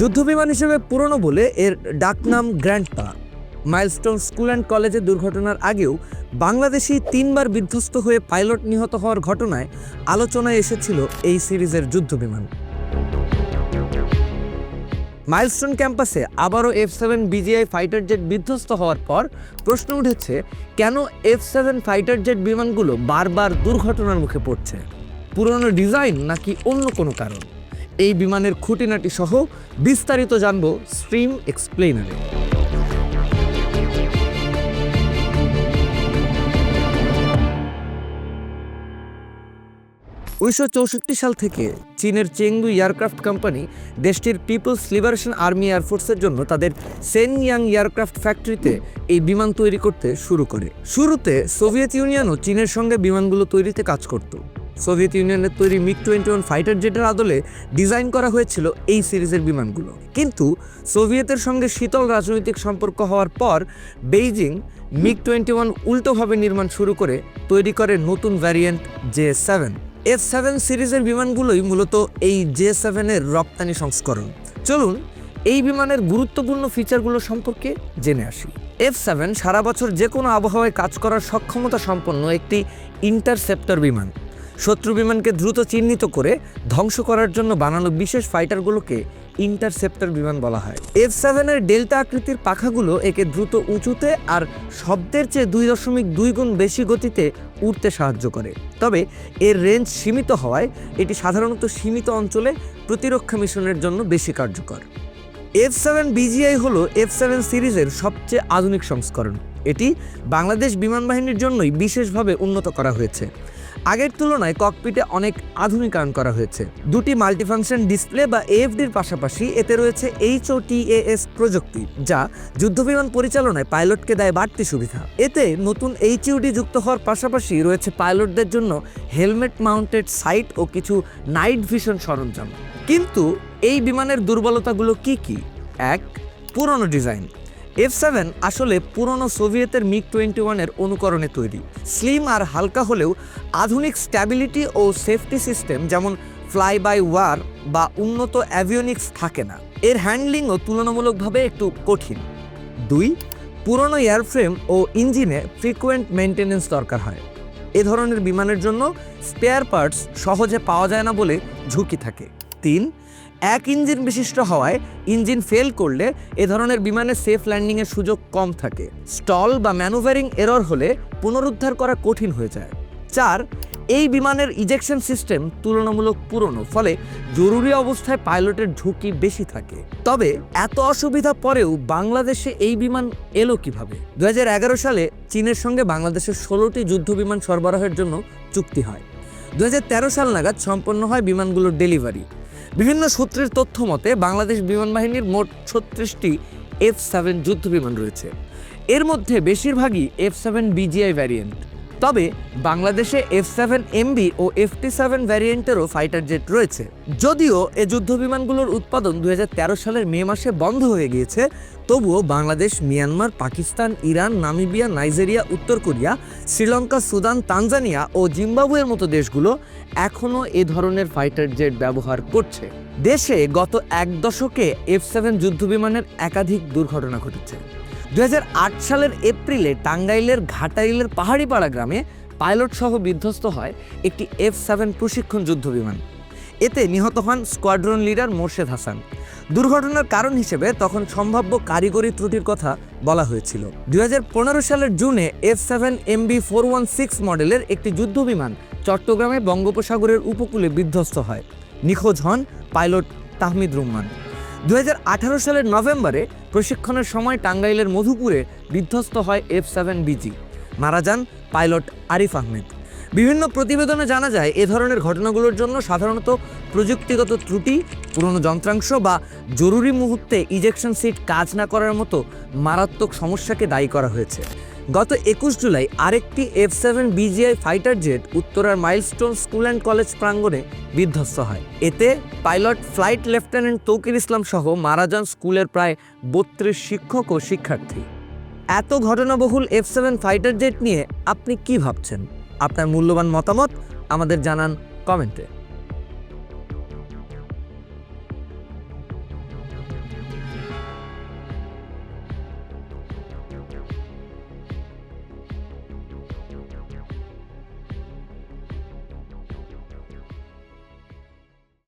যুদ্ধবিমান হিসেবে পুরনো বলে এর ডাকনাম গ্র্যান্ডপা। মাইলস্টোন স্কুল অ্যান্ড কলেজে দুর্ঘটনার আগেও বাংলাদেশি তিনবার বিধ্বস্ত হয়ে পাইলট নিহত হওয়ার ঘটনায় আলোচনায় এসেছিল এই সিরিজের যুদ্ধবিমান। মাইলস্টোন ক্যাম্পাসে আবারও F seven BGI fighter jet বিধ্বস্ত হওয়ার পর প্রশ্ন উঠেছে, কেন এফ সেভেন ফাইটার জেট বিমানগুলো বারবার দুর্ঘটনার মুখে পড়ছে? পুরনো ডিজাইন নাকি অন্য কোনো কারণ? এই বিমানের খুঁটিনাটি সহ বিস্তারিত জানব স্ট্রিম এক্সপ্লেনারে উনিশশো চৌষট্টি সাল থেকে চীনের চেংদু এয়ারক্রাফট কোম্পানি দেশটির পিপলস লিবারেশন আর্মি এয়ারফোর্সের জন্য তাদের সেন ইয়াং এয়ারক্রাফট ফ্যাক্টরিতে এই বিমান তৈরি করতে শুরু করে। শুরুতে সোভিয়েত ইউনিয়নও চীনের সঙ্গে বিমানগুলো তৈরিতে কাজ করত। সোভিয়েত ইউনিয়নের তৈরি মিগ টোয়েন্টি ওয়ান ফাইটার জেটের আদলে ডিজাইন করা হয়েছিল এই সিরিজের বিমানগুলো। কিন্তু সোভিয়েতের সঙ্গে শীতল রাজনৈতিক সম্পর্ক হওয়ার পর বেইজিং মিগ টোয়েন্টি ওয়ান উল্টোভাবে নির্মাণ শুরু করে, তৈরি করে নতুন variant J seven. F seven সিরিজের বিমানগুলোই মূলত এই জে সেভেনের রপ্তানি সংস্করণ। চলুন এই বিমানের গুরুত্বপূর্ণ ফিচারগুলো সম্পর্কে জেনে আসি। এফ সেভেন সারা বছর যে কোনো আবহাওয়ায় কাজ করার সক্ষমতা সম্পন্ন একটি ইন্টারসেপ্টর বিমান। শত্রু বিমানকে দ্রুত চিহ্নিত করে ধ্বংস করার জন্য বানানো বিশেষ ফাইটারগুলোকে ইন্টারসেপ্টর বিমান বলা হয়। এফ সেভেনের ডেল্টা আকৃতির পাখাগুলো একে দ্রুত উঁচুতে আর শব্দের চেয়ে দুই দশমিক দুই গুণ বেশি গতিতে উড়তে সাহায্য করে। তবে এর রেঞ্জ সীমিত হওয়ায় এটি সাধারণত সীমিত অঞ্চলে প্রতিরক্ষা মিশনের জন্য বেশি কার্যকর। এফ সেভেন বিজিআই হল এফ সেভেন সিরিজের সবচেয়ে আধুনিক সংস্করণ। এটি বাংলাদেশ বিমান বাহিনীর জন্যই বিশেষভাবে উন্নত করা হয়েছে। আগের তুলনায় ককপিটে অনেক আধুনিকায়ন করা হয়েছে। দুটি মাল্টিফাংশন ডিসপ্লে বা এএফডির পাশাপাশি এতে রয়েছে এইচওটিএএস প্রযুক্তি, যা যুদ্ধবিমান পরিচালনায় পাইলটকে দেয় বাড়তি সুবিধা। এতে নতুন এইচইউডি যুক্ত হওয়ার পাশাপাশি রয়েছে পাইলটদের জন্য হেলমেট মাউন্টেড সাইট ও কিছু নাইট ভিশন সরঞ্জাম। কিন্তু এই বিমানের দুর্বলতাগুলো কি কি? এক, পুরনো ডিজাইন। এফ সেভেন আসলে পুরনো সোভিয়েতের মিগ টোয়েন্টি ওয়ানের অনুকরণে তৈরি। স্লিম আর হালকা হলেও আধুনিক স্ট্যাবিলিটি ও সেফটি সিস্টেম যেমন ফ্লাই বাই ওয়ার বা উন্নত অ্যাভিওনিক্স থাকে না। এর হ্যান্ডলিংও তুলনামূলকভাবে একটু কঠিন। দুই, পুরনো এয়ারফ্রেম ও ইঞ্জিনে ফ্রিকোয়েন্ট মেনটেনেন্স দরকার হয়। এ ধরনের বিমানের জন্য স্পেয়ার পার্টস সহজে পাওয়া যায় না বলে ঝুঁকি থাকে। তিন, এক ইঞ্জিন বিশিষ্ট হওয়ায় ইঞ্জিন ফেল করলে এ ধরনের বিমানে সেফ ল্যান্ডিংয়ের সুযোগ কম থাকে। স্টল বা ম্যানুভারিং এরর হলে পুনরুদ্ধার করা কঠিন হয়ে যায়। চার, এই বিমানের ইজেকশন সিস্টেম তুলনামূলক পুরনো, ফলে জরুরি অবস্থায় পাইলটের ঝুঁকি বেশি থাকে। তবে এত অসুবিধা পরেও বাংলাদেশে এই বিমান এলো কীভাবে? দুই হাজার এগারো সালে চীনের সঙ্গে বাংলাদেশের ষোলোটি যুদ্ধ বিমান সরবরাহের জন্য চুক্তি হয়। দু হাজার তেরো সাল নাগাদ সম্পন্ন হয় বিমানগুলোর ডেলিভারি বিভিন্ন সূত্রের তথ্য মতে, বাংলাদেশ বিমান বাহিনীর মোট ছত্রিশটি এফ সেভেন যুদ্ধ বিমান রয়েছে। এর মধ্যে বেশিরভাগই এফ সেভেন বিজিআই ভ্যারিয়েন্ট তবে বাংলাদেশে এফ সেভেন এমবি ও এফটি সেভেন ভ্যারিয়েন্টেরও ফাইটার জেট রয়েছে। যদিও এ যুদ্ধ বিমানগুলোর উৎপাদন দুই হাজার তেরো সালের মে মাসে বন্ধ হয়ে গিয়েছে, তবুও Bangladesh, Myanmar, Pakistan, Iran, Namibia, Nigeria, উত্তর কোরিয়া, শ্রীলঙ্কা, সুদান, তানজানিয়া ও জিম্বাবুয়ের মতো দেশগুলো এখনও এ ধরনের ফাইটার জেট ব্যবহার করছে। দেশে গত এক দশকে এফ সেভেন যুদ্ধবিমানের একাধিক দুর্ঘটনা ঘটেছে। দুই হাজার আট সালের এপ্রিলে টাঙ্গাইলের ঘাটাইলের পাহাড়িপাড়া গ্রামে পাইলট সহ বিধ্বস্ত হয় একটি এফ সেভেন প্রশিক্ষণ যুদ্ধবিমান এতে নিহত হন স্কোয়াড্রন লিডার মোর্শেদ হাসান। দুর্ঘটনার কারণ হিসেবে তখন সম্ভাব্য কারিগরি ত্রুটির কথা বলা হয়েছিল। দুই হাজার পনেরো সালের জুনে F seven MB four one six মডেলের একটি যুদ্ধবিমান চট্টগ্রামে বঙ্গোপসাগরের উপকূলে বিধ্বস্ত হয়। নিখোঁজ হন পাইলট তাহমিদ রুম্মান। দু হাজার আঠারো সালের নভেম্বরে প্রশিক্ষণের সময় টাঙ্গাইলের মধুপুরে বিধ্বস্ত হয় এফ সেভেন বিজি মারা যান পাইলট আরিফ আহমেদ। বিভিন্ন প্রতিবেদনে জানা যায়, এ ধরনের ঘটনাগুলোর জন্য সাধারণত প্রযুক্তিগত ত্রুটি, পুরনো যন্ত্রাংশ বা জরুরি মুহূর্তে ইজেকশন সিট কাজ না করার মতো মারাত্মক সমস্যাকে দায়ী করা হয়েছে। গত একুশ জুলাই আরেকটি F seven BGI fighter jet উত্তরার মাইলস্টোন স্কুল অ্যান্ড কলেজ প্রাঙ্গণে বিধ্বস্ত হয়। এতে pilot flight lieutenant Tauqir Islam সহ মারা যান স্কুলের প্রায় বত্রিশ শিক্ষক ও শিক্ষার্থী। এত ঘটনাবহুল এফ সেভেন ফাইটার জেট নিয়ে আপনি কি ভাবছেন? আপনার মূল্যবান মতামত আমাদের জানান কমেন্টে।